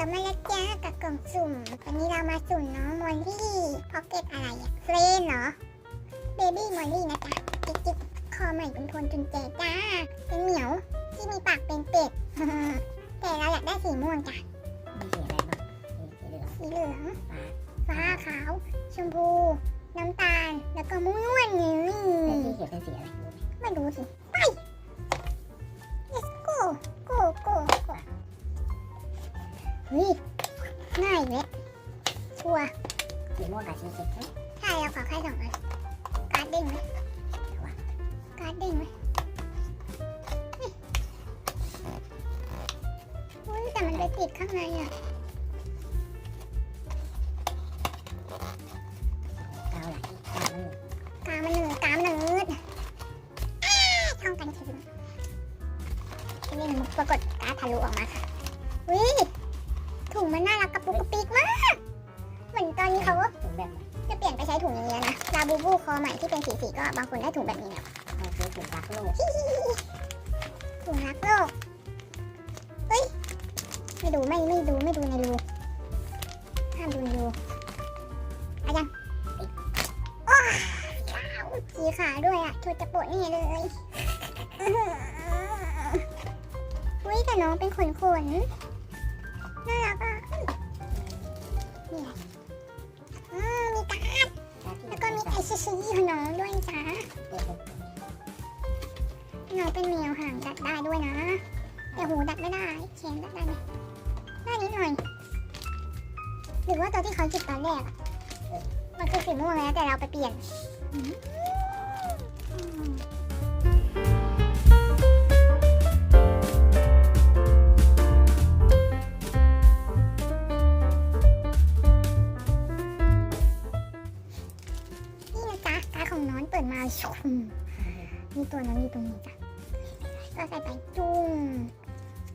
ลับมาแล้วจ้ากับกล่องสุ่ม วันนี้เรามาสุ่มน้องมอลลี่พ็อกเก็ตอะไรอะเฟรนเหรอ เบบี้มอลลี่นะจ๊ะจิ๊กจิ๊กคอใหม่เป็นพลจุนเจจ้า เป็นเหมียว ที่มีปากเป็นเป็ด แต่เราอยากได้สีม่วงจ้ะมีสีอะไรบ้างสีเหลืองสีเหลือง ฟ้าขาว ชมพู น้ำตาล แล้วก็ม่วงนี่แต่สีเขียวเป็นสีอะไรรู้ไหมไม่รู้สิ เฮ้ยง่ายเว้ยชัวร์สีม่วงกับสีเขียวใช่ไหมใช่เราขอแค่สองอันการ์ดเด้งไหมการ์ดเด้งไหมเฮ้ยอุ้ยแต่มันไปติดข้างในอะกาวไหลกาวมันหนึ่งกามันหนืดกามันหนืดอ้าช่องกันถึงนี่มันปรากฏการ์ดทะลุออกมาค่ะอุ้ยถุง มันน่ารักกระปุกกระปิกมาก เหมือนตอนนี้เขาถุงแบบจะเปลี่ยนไปใช้ถุงอย่างนี้แล้วนะลาบูบูคอใหม่ที่เป็นสีสีก็บางคนได้ถุงแบบนี้แล้วเราซื้อถุงรักโลกถุงรักโลกเฮ้ย ไม่ดูไม่ไม่ดูไม่ดูในรูห้ามดูในรูอายังโอ้ยขาวสีขาด้วยอะโชดจะโปะนี่เลยอุ้ยแต่น้องเป็นขนขน นี่อืมมีการ์ดแล้วก็มีไอซิซิของน้องด้วยจ้าน้องเป็นแมวหางดัดได้ด้วยนะแต่หูดัดไม่ได้แขนดัดได้ไหมได้นิดหน่อยหรือว่าตัวที่เขาจิบตอนแรกมันคือสีม่วงแล้วแต่เราไปเปลี่ยนอืม งนองเปิดมาชุ่มมีตัวน้องอยู่ตรงนี้จ้ะก็ใส่ไปจุ้ง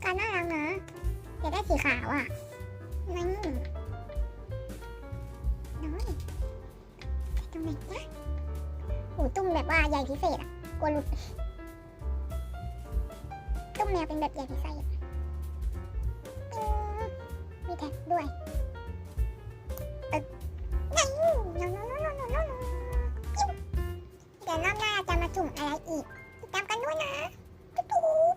การน่ารักนะอยากได้สีขาวอะนั่นน้อยใส่ตรงไหนนะหูตุ้มแบบว่าใหญ่พิเศษอะกลัวหลุดตุ้มแมวเป็นแบบใหญ่พิเศษอะปิ๊งมีแท็กด้วย ถุงอะไรอีกติดตามกันด้วยนะตุ๊บ